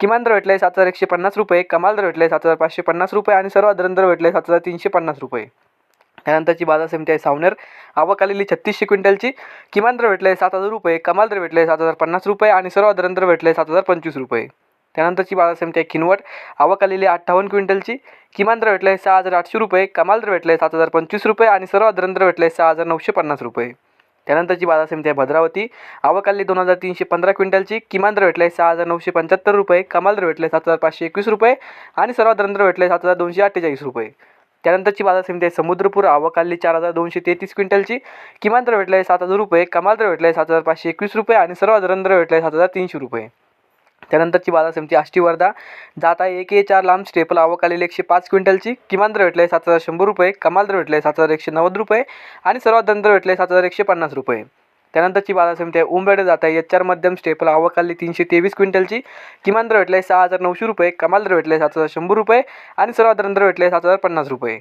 किमान दर भेटले सात हजार एकशे पन्नास रुपये कमाल दर भेटले सात हजार पाचशे पन्नास रुपये आणि सर्वात दर भेटले सात हजार तीनशे पन्नास रुपये. त्यानंतरची बाजार समिती आहे सावनेर. आवक आलेली छत्तीसशे क्विंटलची. किमान दर भेटले सात हजार रुपये कमाल दर भेटले सात हजार पन्नास रुपये आणि सर्वात दर भेटले सात हजार पंचवीस रुपये. त्यानंतरची बाजार समिती आहे किनवट. आवक आलेली अठ्ठावन्न क्विंटलची. किमान दर भेटले सहा हजार आठशे रुपये कमाल दर भेटले सात हजार पंचवीस रुपये आणि सर्वात दर भेटले सहा हजार नऊशे पन्नास रुपये. त्यानंतरची बाजार समिती आहे भद्रावती. अवकाली दोन हजार तीनशे पंधरा क्विंटलची. किमान दर आहे सहा हजार नऊशे पंच्याहत्तर रुपये. कमाल दर भेटले सात हजार पाचशे एकवीस रुपये. आणि सर्वात दर भेटले सात हजार दोनशे अठ्ठेचाळीस रुपये. त्यानंतरची बाजार समिती आहे समुद्रपूर. आवक चार हजार दोनशे तेहतीस क्विंटलची. किमान दर आहे सात हजार रुपये. कमाल दर भेटले सात हजार पाचशे एकवीस रुपये. आणि सर्वात दर भेटले सात हजार तीनशे रुपये. त्यानंतरची बाजार समिती आष्टी वर्धा जात आहे एक ए चार लांब स्टेपल आवक आलेली एकशे पाच क्विंटलची. किमान दर भेटले सात हजार शंभर रुपये कमाल दर भेटले सात हजार एकशे नव्वद रुपये आणि सर्वात दर भेटले सात हजार एकशे पन्नास रुपये. त्यानंतरची बाजार समिती आहे उंबेड जात आहे एच आर मध्यम स्टेपल आवक आली तीनशे तेवीस क्विंटलची. किमान दर भेटले सहा हजार नऊशे रुपये कमाल दर भेटले सात हजार शंभर रुपये आणि सर्वात दर भेटले सात हजार पन्नास रुपये.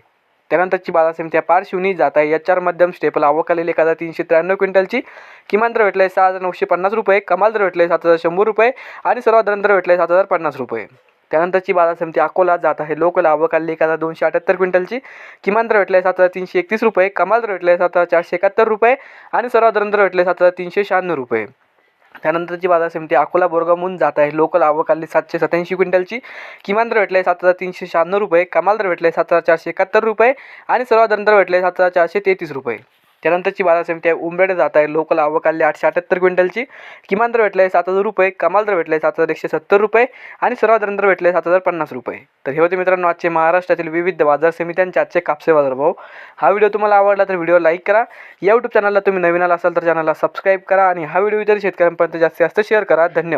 त्यानंतरची बाजार समित्या पार शिवनी जात आहे एच आर मध्यम स्टेपल आवक आलेली एक हजार तीनशे त्र्याण्णव क्विंटलची. किमान दर भेटले सहा हजार नऊशे पन्नास रुपये. कमाल दर भेटले सात हजार शंभर रुपये. आणि सर्वात दर भेटले सात हजार पन्नास रुपये. त्यानंतरची बाजार समिती अकोला जात आहे. लोकल आवक आली एक हजार दोनशे अठ्याहत्तर क्विंटलची. किमान दर भेटले सात हजार तीनशे एकतीस रुपये. कमाल दर भेटले सात हजार चारशे एकाहत्तर रुपये. आणि सर्वात दर भेटले सात हजार तीनशे शहाण्णव रुपये. त्यानंतरची बाजार समिती अकोला बोरगामहून जात आहे. लोकल आवक आली सातशे सत्याऐंशी क्विंटलची. किमान दर भेटले सात हजार तीनशे शहाण्णव रुपये. कमाल दर भेटले सात हजार चारशे एकाहत्तर रुपये. आणि सर्वात दर भेटले सात हजार चारशे तेहतीस रुपये. त्यानंतरची बाजार समिती आहे. उंबेड जात आहे. लोकल आवक आली आठशे अठ्याहत्तर क्विंटलची. किमान दर भेटले सात हजार रुपये. कमाल दर भेटले सात हजार एकशे सत्तर रुपये. आणि सर्वात दर भेटले सात हजार पन्नास रुपये. तर हे होते मित्रांनो आजचे महाराष्ट्रातील विविध बाजार समित्यांचे आजचे कापसे बाजार भाव. हा व्हिडिओ तुम्हाला आवडला तर व्हिडिओ लाईक करा. या यूट्यूब चॅनलला तुम्ही नवीन आला असाल तर चॅनलला सबस्क्राईब करा. आणि हा व्हिडिओ जर शेतकऱ्यांपर्यंत जास्तीत जास्त शेअर करा. धन्यवाद.